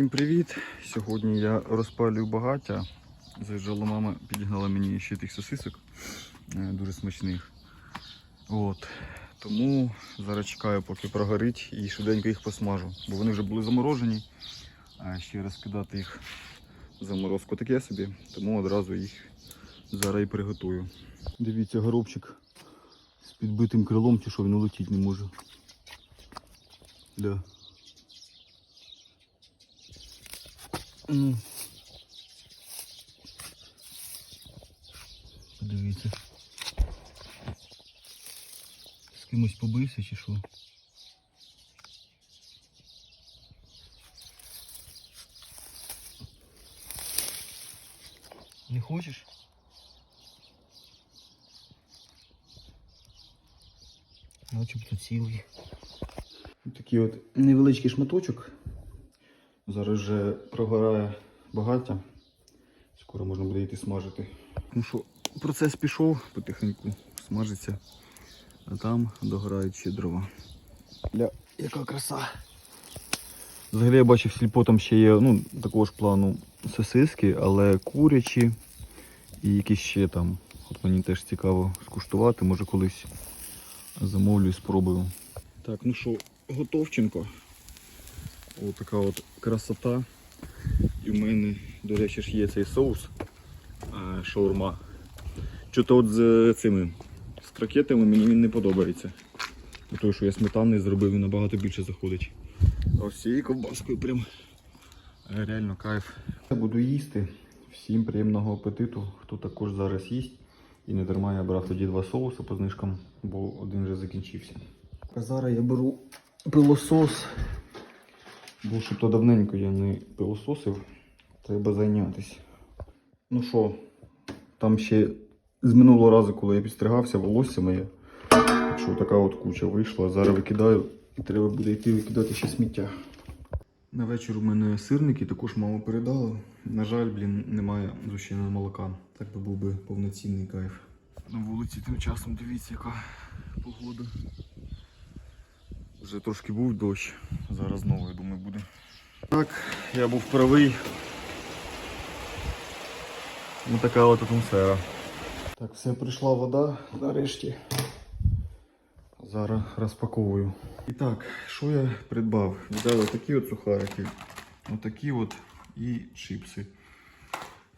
Всім привіт! Сьогодні я розпалюю багаття. Заїжджала мама, підігнала мені ще тих сосисок е, дуже смачних. От. Тому зараз чекаю, поки прогорить і швиденько їх посмажу. Бо вони вже були заморожені. А ще раз кидати їх в заморозку таке собі, тому одразу їх зараз і приготую. Дивіться, горобчик з підбитим крилом, чи що він улетіть не може. Да. Подивіться. З кимось побився чи що? Не хочеш? Начебто цілий. Такий от невеличкий шматочок. Зараз вже прогорає багаття. Скоро можна буде йти смажити. Ну що, процес пішов потихеньку, смажиться. А там догорають ще дрова. Ля, яка краса. Взагалі я бачив сільпо там ще є, ну, такого ж плану сосиски, але курячі і якісь ще там. От мені теж цікаво скуштувати, може колись замовлю і спробую. Так, ну що, готовченко. Ось така от красота. І в мене, до речі, ж є цей соус шаурма. Чого-то от з цими з крокетами мені він не подобається. Тому що я сметани зробив, він набагато більше заходить. Ось цією ковбаскою прям е, реально кайф. Я буду їсти. Всім приємного апетиту, хто також зараз їсть. І не дарма я брав тоді два соуси по знижкам, бо один вже закінчився. А зараз я беру пилосос. Бо що то давненько я не пилососив, треба зайнятися. Ну що, там ще з минулого разу, коли я підстригався, волосся моє. Що така от куча вийшла. Зараз викидаю і треба буде йти викидати ще сміття. На вечір у мене сирники, також мама передала. На жаль, блін, немає зущеного молока. Так би був би повноцінний кайф. На вулиці тим часом дивіться, яка погода. Вже трошки був дощ, зараз знову, я думаю, буде. Так, я був правий. Ось така от атмосфера. Так, все, прийшла вода нарешті. Зараз розпаковую. І так, що я придбав? Взяв отакі от сухарики, отакі от і чипси.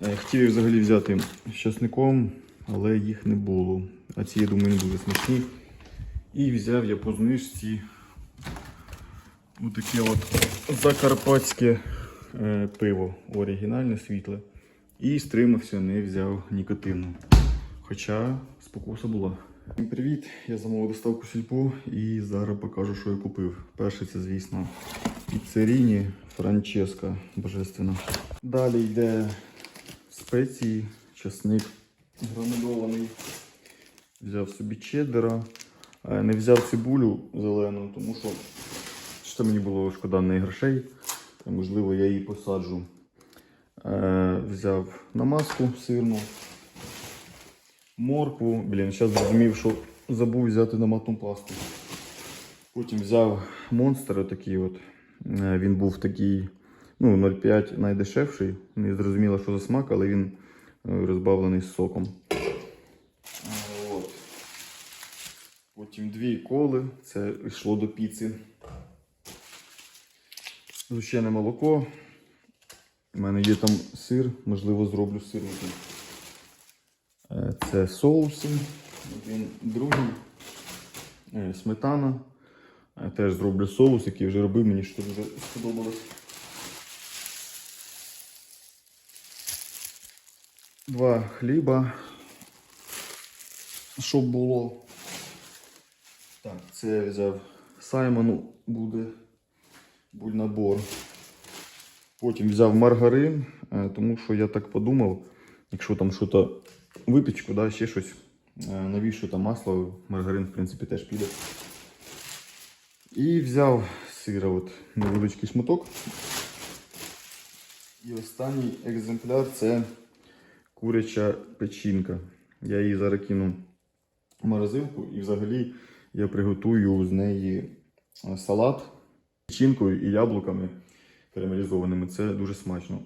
Е, Хотів взагалі взяти з часником, але їх не було. А ці, я думаю, не дуже смачні. І взяв я по знижці Отаке от закарпатське е, пиво оригінальне світле. І стримався, не взяв нікотину. Хоча спокуса була. Всім привіт! Я замовив доставку сільпо і зараз покажу, що я купив. Перше це, звісно, піцеріні Франческа Божественна. Далі йде спеції, часник гранульований. Взяв собі чеддера. Е, Не взяв цибулю зелену, тому що що мені було шкода неї грошей. Можливо, я її посаджу. Е, взяв намазку сирну, моркву. Блін, зараз зрозумів, що забув взяти томатну пасту. Потім взяв монстр такий от. Е, він був такий ну, 0,5 найдешевший. Не зрозуміло, що за смак, але він е, розбавлений з соком. От. Потім дві коли, це йшло до піци. Зущене молоко. У мене є там сир, можливо, зроблю сирники. Е, Це соуси. Один другий. Е, Сметана. Е, Теж зроблю соус, який вже робив, мені що дуже сподобалось. Два хліба. Щоб було. Так, це я взяв Саймону буде бульнабор. Потім взяв маргарин, е, тому що я так подумав, якщо там щось випічку, да, ще щось, е, навіщо там масло, маргарин, в принципі, теж піде. І взяв сира, от, невеличкий шматок. І останній екземпляр це куряча печінка. Я її зараз кину в морозилку і взагалі я приготую з неї е, салат печінкою і яблуками. карамелізованими. Це дуже смачно.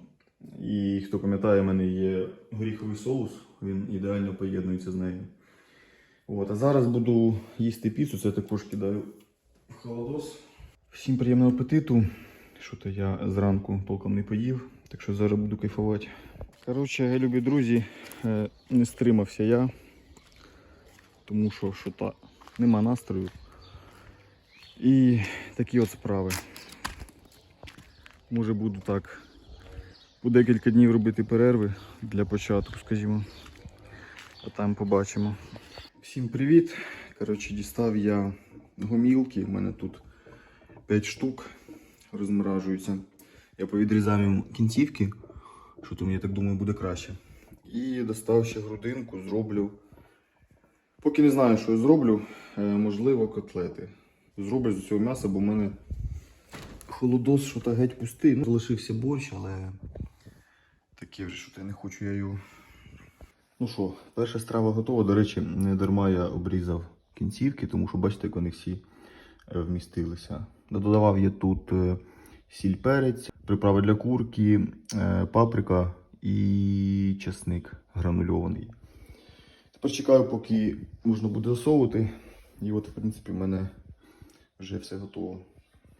І хто пам'ятає, в мене є горіховий соус, він ідеально поєднується з нею. От, а зараз буду їсти піцу, це також кидаю в холодос. Всім приємного апетиту. Що то я зранку толком не поїв, так що зараз буду кайфувати. Коротше, любі друзі, е, не стримався я, тому що, що та, нема настрою. І такі от справи. Може буду так по декілька днів робити перерви для початку, скажімо. А там побачимо. Всім привіт! Коротше, дістав я гомілки. У мене тут 5 штук розморажуються. Я повідрізав їм кінцівки, що то мені так думаю буде краще. І достав ще грудинку, зроблю. Поки не знаю, що я зроблю, е, можливо, котлети. Зроблю з цього м'яса, бо в мене холодос, що то геть пустий. Ну, залишився борщ, але таке вже, що я не хочу я його. Ну що, перша страва готова. До речі, не дарма я обрізав кінцівки, тому що бачите, як вони всі е, вмістилися. Додавав я тут е, сіль перець, приправи для курки, е, паприка і чесник гранульований. Тепер чекаю, поки можна буде засовувати. І от, в принципі, в мене вже все готово.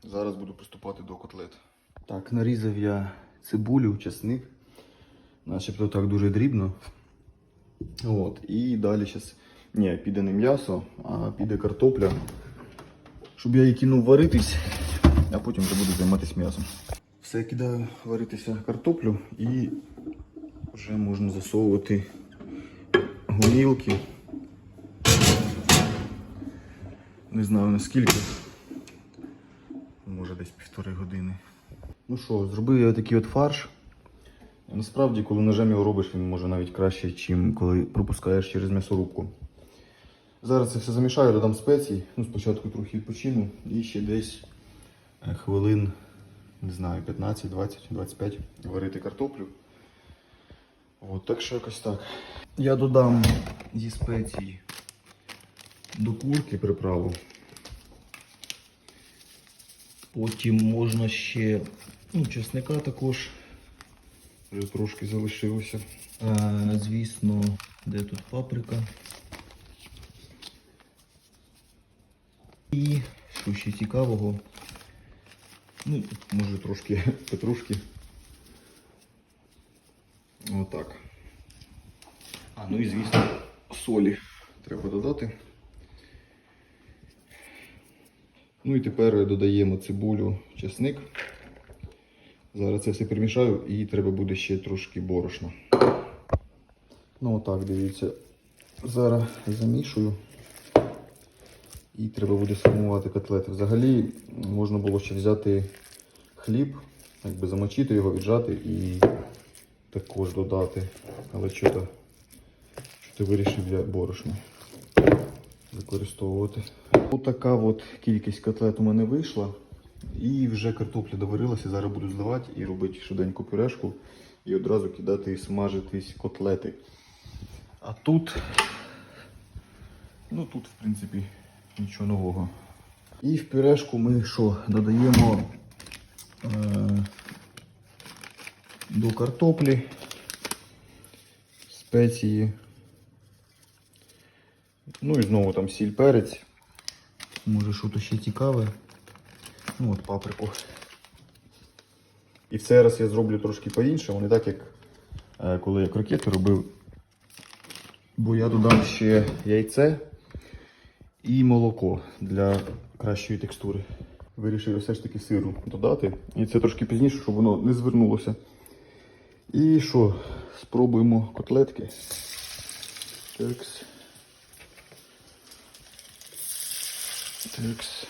Зараз буду приступати до котлет. Так, нарізав я цибулю, чесник. Начебто так дуже дрібно. От, і далі зараз. Ні, піде не м'ясо, а піде картопля. Щоб я її кинув варитись, а потім вже буду займатися м'ясом. Все кидаю варитися картоплю і вже можна засовувати гумілки. Не знаю наскільки. Може десь півтори години. Ну що, зробив я такий от фарш. Насправді, коли ножем його робиш, він може навіть краще, ніж коли пропускаєш через м'ясорубку. Зараз це все замішаю, додам спеції. Ну, спочатку трохи відпочину і ще десь е, хвилин, не знаю, 15, 20, 25 варити картоплю. От, так що якось так. Я додам зі спецій до курки приправу. Потім можна ще ну, чесника також. Вже трошки залишилося. Е, звісно, де тут паприка. І що ще цікавого. Ну, може трошки петрушки. Отак. А, ну і звісно, солі треба додати. Ну і тепер додаємо цибулю, чесник. Зараз це все перемішаю і треба буде ще трошки борошна. Ну отак, дивіться. Зараз замішую. І треба буде сформувати котлети. Взагалі можна було ще взяти хліб, якби замочити його, віджати і також додати. Але що-то що вирішив я борошно використовувати. Отака от кількість котлет у мене вийшла. І вже картопля доварилася, зараз буду зливати і робити швиденьку пюрешку і одразу кидати і смажитись котлети. А тут, ну тут, в принципі, нічого нового. І в пюрешку ми що, додаємо е, до картоплі спеції. Ну і знову там сіль перець. Може щось ще цікаве. Ну от паприку. І в цей раз я зроблю трошки по-іншому, не так як е, коли я крокети робив. Бо я додам ще яйце і молоко для кращої текстури. Вирішив все ж таки сиру додати. І це трошки пізніше, щоб воно не звернулося. І що, спробуємо котлетки. Такс. Такс.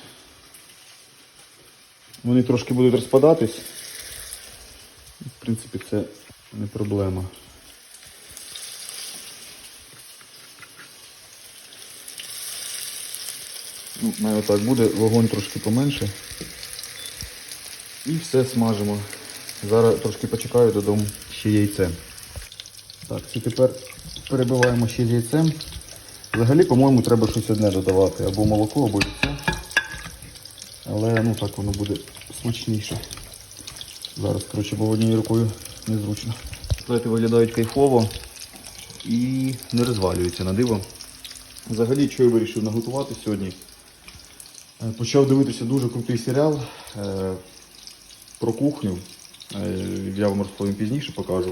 Вони трошки будуть розпадатись. В принципі, це не проблема. Ну, навіть так буде, вогонь трошки поменше. І все смажимо. Зараз трошки почекаю, додому ще яйце. Так, і тепер перебиваємо ще з яйцем. Взагалі, по-моєму, треба щось одне додавати. Або молоко, або яйце. Але ну так воно буде смачніше. Зараз, коротше, бо однією рукою незручно. Котлети виглядають кайфово і не розвалюються на диво. Взагалі, що я вирішив наготувати сьогодні? Е, Почав дивитися дуже крутий серіал е, про кухню. Е, я вам розповім пізніше покажу.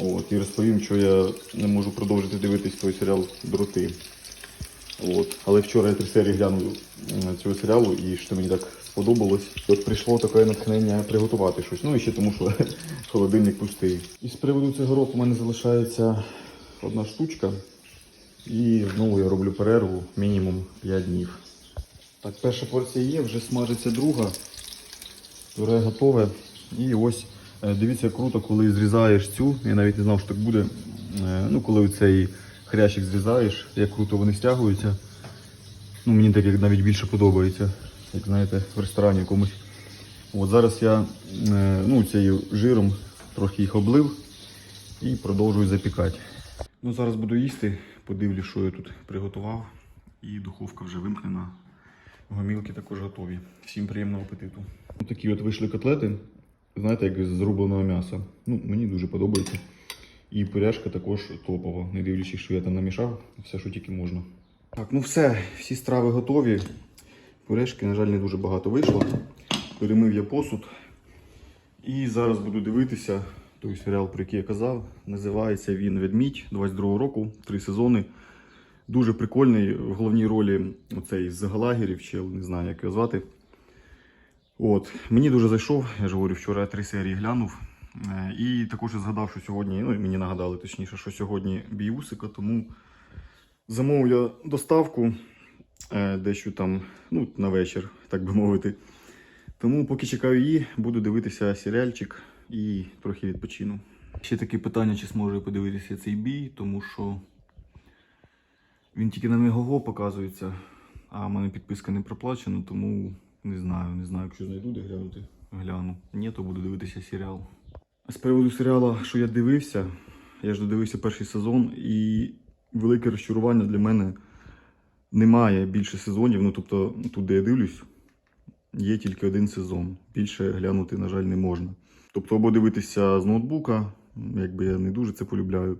От, і розповім, що я не можу продовжити дивитись той серіал Дроти. От. Але вчора я три серії глянув цього серіалу і що мені так сподобалось. От прийшло таке натхнення приготувати щось. Ну і ще тому, що холодильник пустий. І з приводу цього року у мене залишається одна штучка. І знову я роблю перерву мінімум 5 днів. Так, перша порція є, вже смажиться друга. Пюре готове. І ось е, дивіться, круто, коли зрізаєш цю. Я навіть не знав, що так буде. Е, Ну, коли цей хрящик зрізаєш, як круто вони стягуються. Ну, мені так як навіть більше подобається, як знаєте, в ресторані якомусь. От зараз я е, ну, цією жиром трохи їх облив і продовжую запікати. Ну, зараз буду їсти, подивлюсь, що я тут приготував. І духовка вже вимкнена. Гомілки також готові. Всім приємного апетиту. Такі от вийшли котлети, знаєте, як з зрубленого м'яса. Ну, мені дуже подобається. І пиряжка також топова, не дивлячись, що я там намішав, все, що тільки можна. Так, ну все, всі страви готові. Пюрешки, на жаль, не дуже багато вийшло. Перемив я посуд. І зараз буду дивитися той серіал, про який я казав. Називається він Ведмідь 22 року, три сезони. Дуже прикольний. В головній ролі оцей з Галагерів, чи не знаю, як його звати. От. Мені дуже зайшов, я ж говорю, вчора три серії глянув. Е, І також я згадав, що сьогодні, ну мені нагадали точніше, що сьогодні бій Усика, тому замовив я доставку е, дещо там, ну, на вечір, так би мовити. Тому поки чекаю її, буду дивитися серіальчик і трохи відпочину. Ще таке питання, чи зможу я подивитися цей бій, тому що він тільки на Мегаго показується, а в мене підписка не проплачена, тому не знаю, не знаю, якщо знайду де глянути. Гляну. Ні, то буду дивитися серіал. З приводу серіалу, що я дивився, я ж додивився перший сезон, і велике розчарування для мене немає більше сезонів. Ну, тобто, тут, де я дивлюсь, є тільки один сезон. Більше глянути, на жаль, не можна. Тобто, або дивитися з ноутбука, якби я не дуже це полюбляю.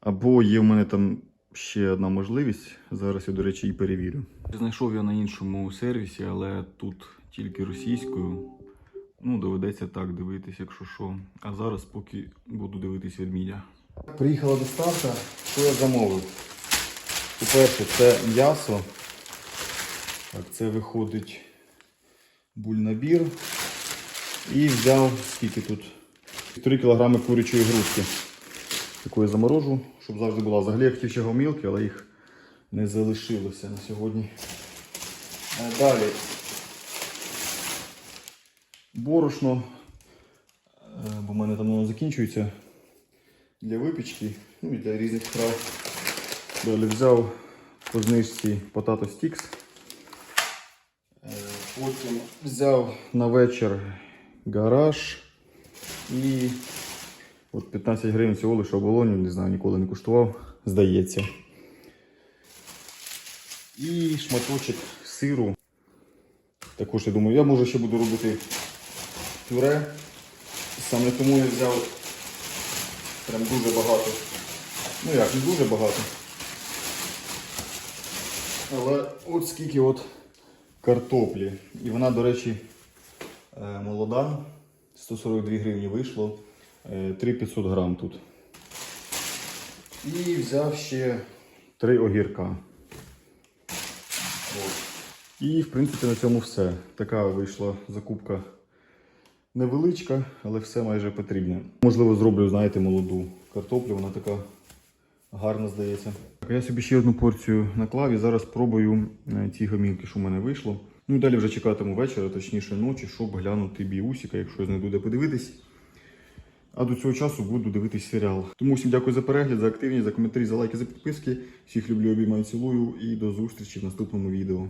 Або є в мене там ще одна можливість. Зараз я, до речі, і перевірю. Знайшов я на іншому сервісі, але тут тільки російською. Ну, доведеться так дивитись, якщо що. А зараз поки буду дивитись ведмідя. Приїхала доставка. Що я замовив? По-перше, це м'ясо. Так, це виходить бульнабір. І взяв скільки тут? 3 кг курячої грудки. Таку я заморожу, щоб завжди була. Взагалі я хотів ще гомілки, але їх не залишилося на сьогодні. Е, Далі. Борошно. Е, Бо в мене там воно закінчується для випічки, ну і для різних страв. Далі взяв по знижці Potato Sticks. Потім взяв на вечір гараж і от 15 гривень цього лише оболоню, не знаю, ніколи не куштував, здається. І шматочок сиру. Також я думаю, я може ще буду робити пюре. Саме тому я взяв прям дуже багато. Ну як, не дуже багато. Але от скільки от картоплі. І вона, до речі, е, молода. 142 гривні вийшло. Е, 3500 грам тут. І взяв ще три огірка. І, в принципі, на цьому все. Така вийшла закупка невеличка, але все майже потрібне. Можливо, зроблю, знаєте, молоду картоплю, вона така гарна здається. Так, я собі ще одну порцію наклав і зараз пробую е, ті гомілки, що в мене вийшло. Ну і далі вже чекатиму вечора, точніше ночі, щоб глянути біусіка, якщо я знайду де подивитись. А до цього часу буду дивитись серіал. Тому всім дякую за перегляд, за активність, за коментарі, за лайки, за підписки. Всіх люблю, обіймаю, цілую і до зустрічі в наступному відео.